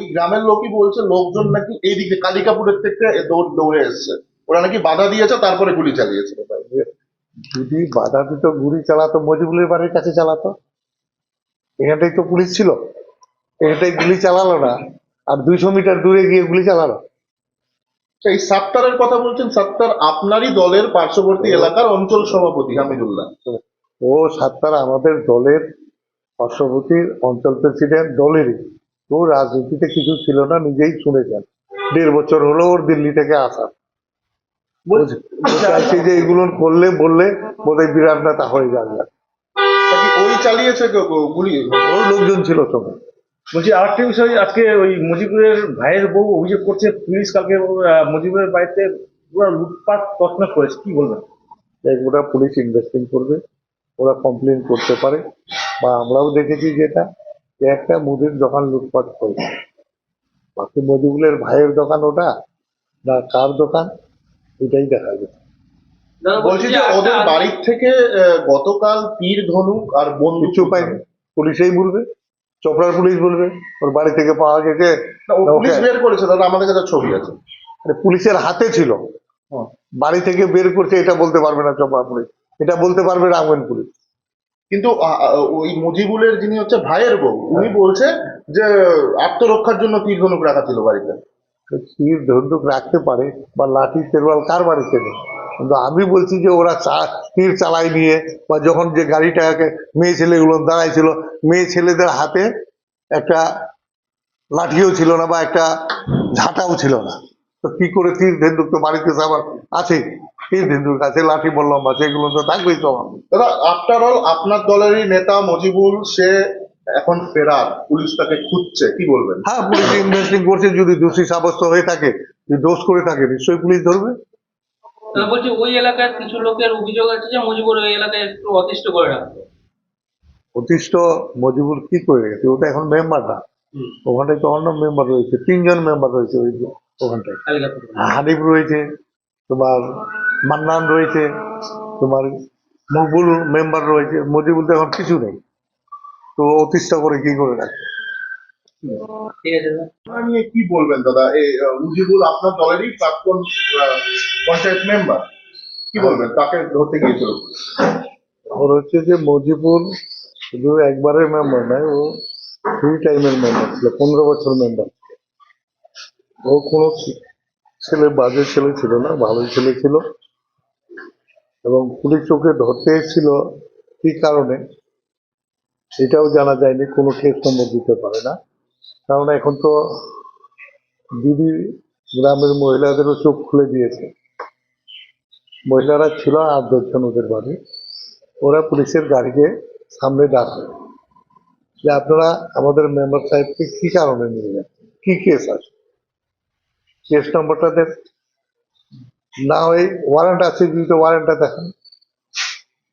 ওই গ্রামের লোকই বলছে লোকজন নাকি এই দিকে কালিকাপুরের থেকে দৌড় দৌড়ে এসছে। ওরা নাকি বাধা দিয়েছে তারপরে গুলি চালিয়েছে। যদি বাধা দিত গুলি চালাতো মজিবুলের বাড়ির কাছে চালাতো। এখানটাই তো পুলিশ ছিল। এখানটাই গুলি চালালো না। আর দুইশো মিটার দূরে গিয়ে গুলি চালালো। এই সাত্তারের কথা বলছেন সাত্তার আপনারই দলের পার্শ্ববর্তী এলাকার অঞ্চল সভাপতি হামিদুল্লাহ। ও সাতটার আমাদের দলের পার্শ্ববর্তী অঞ্চল প্রেসিডেন্ট দলেরই। ও রাজনীতিতে কিছু ছিল না নিজেই শুনেছেন দেড় বছর হলো ওর দিল্লি থেকে আসা। বলছি- চাইছে যে এগুলো করলে বললে বোধহয় বিরাট নেতা হয়ে যাবে। ওই চালিয়েছে গুলি ওর লোকজন ছিল সঙ্গে বলছি আরেকটা বিষয় আজকে ওই মুজিবুরের ভাইয়ের বউ অভিযোগ করছে পুলিশ কালকে মুজিবুরের বাড়িতে পুরো লুটপাট তছনছ করেছে। কি বলবেন ওরা পুলিশ ইনভেস্টিং করবে ওরা কমপ্লেন করতে পারে। বা আমরাও দেখেছি যেটা। যে একটা মুদির দোকান লুটপাট করেছে বাকি মজিবুলের ভাইয়ের দোকান ওটা না কার দোকান? এটাই দেখা গেছে বলছি যে ওদের বাড়ির থেকে আহ, গতকাল তীর ধনুক আর বন্দুক কিছু পাইনি পুলিশেই বলবে। চোপড়ার পুলিশ বলবে। ওর বাড়ি থেকে পাওয়া গেছে পুলিশ বের করেছে দাদা আমাদের কাছে ছবি আছে। আরে পুলিশের হাতে ছিল। বাড়ি থেকে বের করছে এটা বলতে পারবে না চোপড়া পুলিশ। এটা বলতে পারবে রামগঞ্জ পুলিশ। কিন্তু ওই মুজিবুলের যিনি হচ্ছে ভাইয়ের বউ উনি বলছে যে আত্মরক্ষার জন্য তীর ধনুক রাখা ছিল বাড়িতে? তীর ধন্দুক রাখতে পারে বা লাঠি তেরওয়াল কার বাড়িতে নেই? কিন্তু আমি বলছি যে ওরা চা- তীর চালাই নিয়ে বা যখন যে গাড়িটাকে মেয়ে ছেলেগুলো দাঁড়াইছিল মেয়ে ছেলেদের হাতে একটা লাঠিও ছিল না বা একটা ঝাঁটাও ছিল না। তো কি করে তীর ধেন্দুক তো বাড়িতে আবার আছে তীর ধেন্দুক আছে লাঠি বললাম আছে এগুলো তো থাকবেই তো। দাদা আফটার অল আপনার দলেরই নেতা মজিবুল সে এখন ফেরার পুলিশ তাকে খুঁজছে কি বলবেন? হ্যাঁ পুলিশ ইনভেস্টিং করছে যদি দোষী সাব্যস্ত হয়ে থাকে যদি দোষ করে থাকে নিশ্চয়ই পুলিশ ধরবে। বলছি ওই এলাকার কিছু লোকের অভিযোগ আছে যে মুজিবুর ওই এলাকায় একটু অতিষ্ঠ করে রাখতো? প্রতিষ্ঠ মজিবুর কি করে গেছে ওটা এখন মেম্বার না। ওখানটায় তো অন্য মেম্বার রয়েছে তিনজন মেম্বার রয়েছে ওই ওখানটায়। হানিফ রয়েছে তোমার মান্নান রয়েছে তোমার মকবুল মেম্বার রয়েছে মজিবুল তো এখন কিছু নেই। তো অতিষ্ঠা করে কি করে রাখবে? নিয়ে কি বলবেন দাদা? মুজিবুল আপনার দলেরই প্রাক্তন আহ, পঞ্চায়েত মেম্বার। কি বলবেন? তাকে ধরতে গিয়েছিল। ওর হচ্ছে যে শুধু একবারের মেম্বার নয় ও থ্রি টাইমের মেম্বার ছিল পনেরো বছর মেম্বার ও কোনো ছেলে বাজে ছেলে ছিল না ভালো ছেলে ছিল। এবং পুলিশ ওকে ধরতে এসেছিল। কি কারণে? এটাও জানা যায়নি, কোনো কেস নম্বর দিতে পারে না। কারণ এখন তো দিদি গ্রামের মহিলাদেরও চোখ খুলে দিয়েছে। মহিলারা ছিল আট দশজন ওদের বাড়ি। ওরা পুলিশের গাড়িকে সামনে ডাকবে। যে আপনারা আমাদের মেম্বার সাহেবকে কি কারণে নিয়ে যাচ্ছেন? কি কেস আছে? কেস নম্বরটা দেন। না ওই ওয়ারেন্ট আছে, যদি তো ওয়ারেন্টটা দেখান।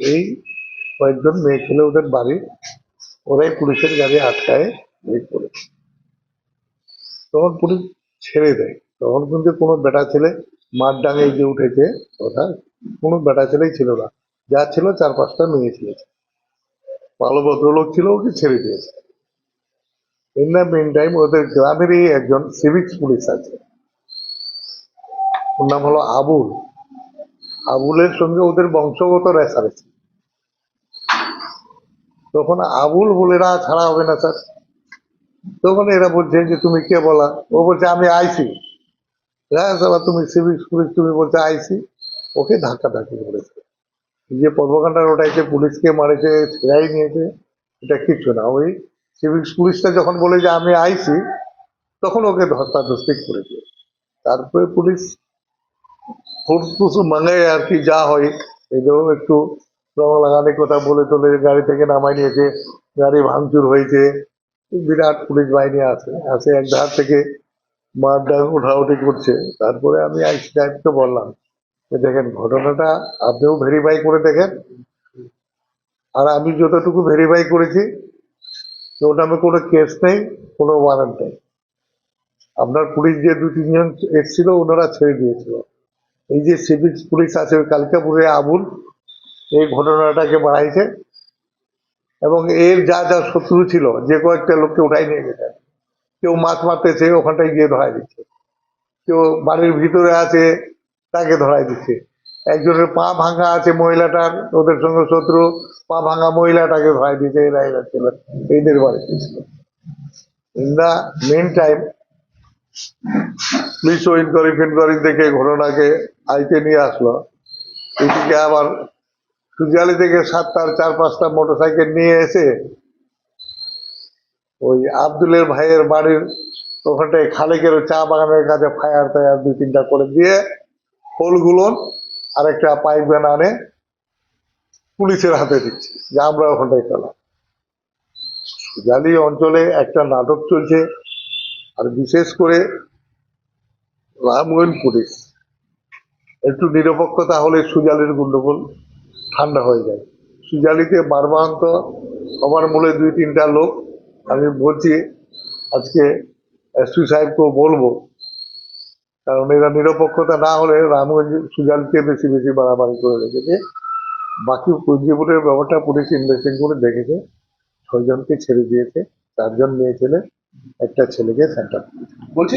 এই কয়েকজন মেয়ে ছেলে ওদের বাড়ি, ওরাই পুলিশের গাড়ি আটকায় করে। তখন পুলিশ ছেড়ে দেয়। তখন কিন্তু কোনো বেটা ছেলে মাঠ ডাঙে যে উঠেছে ওটা কোনো বেটা ছেলেই ছিল না। যা ছিল চার পাঁচটা মেয়ে ছিল। ভালো ভদ্রলোক ছিল, ওকে ছেড়ে দিয়েছে। ইন দ্য মেন টাইম ওদের গ্রামেরই একজন সিভিক্স পুলিশ আছে। ওর নাম হলো আবুল। আবুলের সঙ্গে ওদের বংশগত রেসারেছি তখন আবুল বলে, না, ছাড়া হবে না স্যার। তখন এরা বলছে যে, তুমি কে বলা? ও বলছে, আমি আইসি। হ্যাঁ তুমি সিভিক্স পুলিশ তুমি বলছে, আইসি। ওকে ধাক্কা ধাক্কি করেছে। যে পর্বকাণ্ডার ওটাইছে, পুলিশকে মারেছে, ছেড়াই নিয়েছে। এটা কিচ্ছু না। ওই সিভিক্স পুলিশটা যখন বলে যে, আমি আইসি, তখন ওকে ধস্তাধস্তি করেছে। তারপরে পুলিশ ফুসফুস মাঙ্গায় আর কি, যা হয়। এদেরও একটু রং কথা বলে তোলে গাড়ি থেকে নামাই নিয়েছে, গাড়ি ভাঙচুর হয়েছে। বিরাট পুলিশ বাহিনী আছে আসে এক ধার থেকে মার ডাক উঠাউঠি করছে। তারপরে আমি আইসি সাহেবকে বললাম। দেখেন, ঘটনাটা আপনিও ভেরিফাই করে দেখেন। আর আমি যতটুকু ভেরিফাই করেছি, তো ওটা আমি কোনো কেস নেই, কোনো ওয়ারেন্ট নেই। আপনার পুলিশ যে দু তিনজন এসেছিল, ওনারা ছেড়ে দিয়েছিল। এই যে সিভিল পুলিশ আছে, ওই কালকাপুরে আবুল এই ঘটনাটাকে বাড়াইছে এবং এর যা যা শত্রু ছিল, যে কয়েকটা লোককে উঠাই নিয়ে গেছে। কেউ মাছ মারতেছে, ওখানটায় গিয়ে ধরাই দিচ্ছে। কেউ বাড়ির ভিতরে আছে, তাকে ধরাই দিচ্ছে। একজনের পা ভাঙা আছে মহিলাটার, ওদের সঙ্গে শত্রু, পা ভাঙা মহিলাটাকে ধরাই দিচ্ছে এরা এরা ছিল। এদের বাড়িতে ছিল। In meantime police inquiry ফিনকোয়ারি দেখে ঘটনাকে আইতে নিয়ে আসলো। এদিকে আবার সুজালি থেকে সাতটার চার পাঁচটা মোটর সাইকেল নিয়ে এসে ওই আব্দুলের ভাইয়ের বাড়ির ওখানটায় খালেকের চা বাগানের কাছে ফায়ার টায়ার দুই তিনটা করে দিয়ে হোলগুলো আর একটা পাইপ ভ্যান আনে পুলিশের হাতে দিচ্ছে। যে আমরা ওখানটায় পেলাম। সুজালি অঞ্চলে একটা নাটক চলছে, আর বিশেষ করে রামগঞ্জ পুলিশ। একটু নিরপেক্ষতা হলে সুজালির গন্ডগোল ঠান্ডা হয়ে যায়। সুজালিতে বারবান্ত সবার মূলে দুই তিনটা লোক, আমি বলছি, আজকে এসপি সাহেবকেও বলব, কারণ এরা নিরপেক্ষতা না হলে রামগঞ্জ সুজালকে বেশি বেশি বাড়াবাড়ি করে রেখেছে। বাকি কুঞ্জিপুরের ব্যাপারটা পুলিশ ইনভেস্টিং করে দেখেছে। ছয়জনকে ছেড়ে দিয়েছে, চারজন মেয়ে ছেলে, একটা ছেলেকে সেন্টার বলছি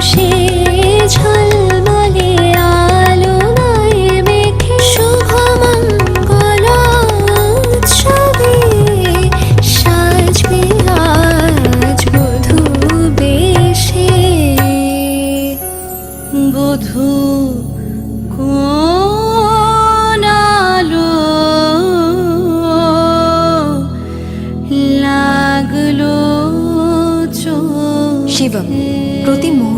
সে ঝলমলে আলোনায় মেখে শুভ মঙ্গল উৎসবে সাজবে আজ বধু বেশে। বধূ শিবম, প্রতি মুহূর্তে